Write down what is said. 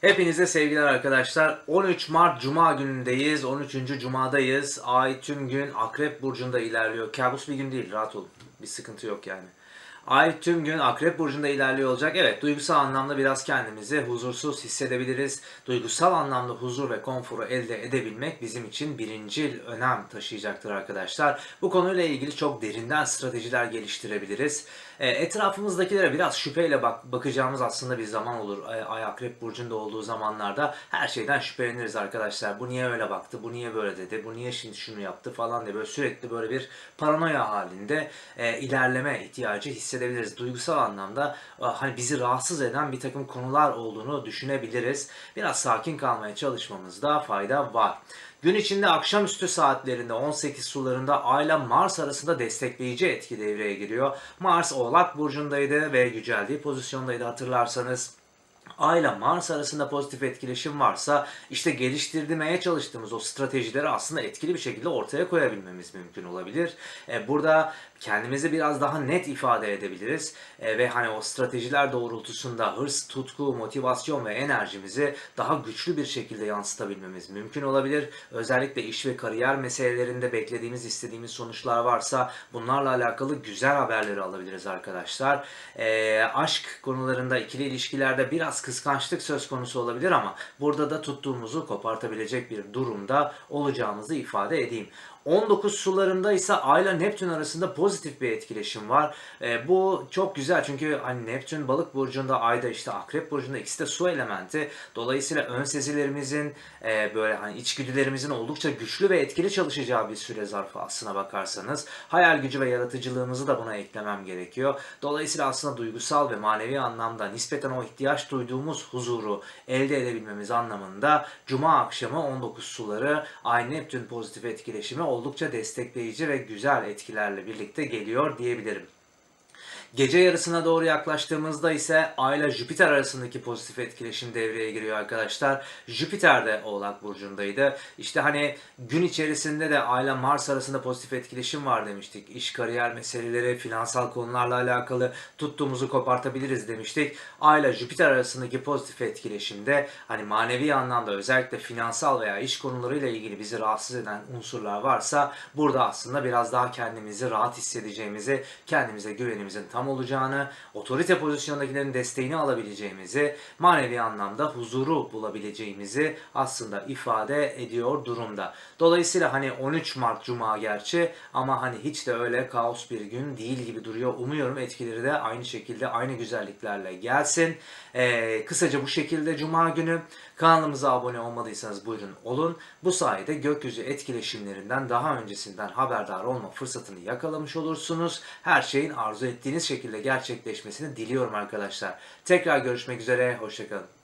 Hepinize sevgiler arkadaşlar. 13 Mart Cuma günündeyiz. 13. Cuma'dayız. Ay tüm gün Akrep Burcu'nda ilerliyor. Kabus bir gün değil, rahat olun. Bir sıkıntı yok yani. Ay tüm gün Akrep Burcu'nda ilerliyor olacak. Evet, duygusal anlamda biraz kendimizi huzursuz hissedebiliriz. Duygusal anlamda huzur ve konforu elde edebilmek bizim için birincil önem taşıyacaktır arkadaşlar. Bu konuyla ilgili çok derinden stratejiler geliştirebiliriz. E, etrafımızdakilere biraz şüpheyle bak bakacağımız aslında bir zaman olur. E, Ay Akrep Burcu'nda olduğu zamanlarda her şeyden şüpheleniriz arkadaşlar. Bu niye öyle baktı, bu niye böyle dedi, bu niye şimdi şunu yaptı falan diye böyle sürekli böyle bir paranoya halinde e, ilerleme ihtiyacı hissedebiliriz. Duygusal anlamda e, hani bizi rahatsız eden bir takım konular olduğunu düşünebiliriz. Biraz sakin kalmaya çalışmamızda fayda var. Gün içinde akşamüstü saatlerinde 18 sularında Ay ile Mars arasında destekleyici etki devreye giriyor. Mars Oğlak Burcu'ndaydı ve yüceldiği pozisyondaydı hatırlarsanız. Ay ile Mars arasında pozitif etkileşim varsa işte geliştirmeye çalıştığımız o stratejileri aslında etkili bir şekilde ortaya koyabilmemiz mümkün olabilir. E, Burada kendimizi biraz daha net ifade edebiliriz E, ve hani o stratejiler doğrultusunda hırs, tutku, motivasyon ve enerjimizi daha güçlü bir şekilde yansıtabilmemiz mümkün olabilir. Özellikle iş ve kariyer meselelerinde beklediğimiz, istediğimiz sonuçlar varsa bunlarla alakalı güzel haberleri alabiliriz arkadaşlar. E, aşk konularında, ikili ilişkilerde biraz kıskançlık söz konusu olabilir ama burada da tuttuğumuzu kopartabilecek bir durumda olacağımızı ifade edeyim. 19 sularında ise Ay ile Neptün arasında pozitif bir etkileşim var. E, bu çok güzel çünkü hani Neptün balık burcunda, Ay da işte akrep burcunda ikisi de su elementi. Dolayısıyla ön sezilerimizin e, böyle hani içgüdülerimizin oldukça güçlü ve etkili çalışacağı bir süre zarfı aslına bakarsanız. Hayal gücü ve yaratıcılığımızı da buna eklemem gerekiyor. Dolayısıyla aslında duygusal ve manevi anlamda nispeten o ihtiyaç duyduğumuz huzuru elde edebilmemiz anlamında Cuma akşamı 19 suları Ay Neptün pozitif etkileşimi oldukça destekleyici ve güzel etkilerle birlikte geliyor diyebilirim. Gece yarısına doğru yaklaştığımızda ise Ay ile Jüpiter arasındaki pozitif etkileşim devreye giriyor arkadaşlar. Jüpiter de Oğlak Burcu'ndaydı. İşte hani gün içerisinde de Ay ile Mars arasında pozitif etkileşim var demiştik. İş, kariyer meseleleri, finansal konularla alakalı tuttuğumuzu kopartabiliriz demiştik. Ay ile Jüpiter arasındaki pozitif etkileşimde hani manevi anlamda özellikle finansal veya iş konularıyla ilgili bizi rahatsız eden unsurlar varsa burada aslında biraz daha kendimizi rahat hissedeceğimizi, kendimize güvenimizin tam olacağını, otorite pozisyondakilerin desteğini alabileceğimizi, manevi anlamda huzuru bulabileceğimizi aslında ifade ediyor durumda. Dolayısıyla hani 13 Mart Cuma gerçi ama hani hiç de öyle kaos bir gün değil gibi duruyor. Umuyorum etkileri de aynı şekilde aynı güzelliklerle gelsin. Ee, kısaca bu şekilde Cuma günü kanalımıza abone olmadıysanız buyurun olun. Bu sayede gökyüzü etkileşimlerinden daha öncesinden haberdar olma fırsatını yakalamış olursunuz. Her şeyin arzu ettiğiniz şekilde gerçekleşmesini diliyorum arkadaşlar. Tekrar görüşmek üzere, hoşçakalın.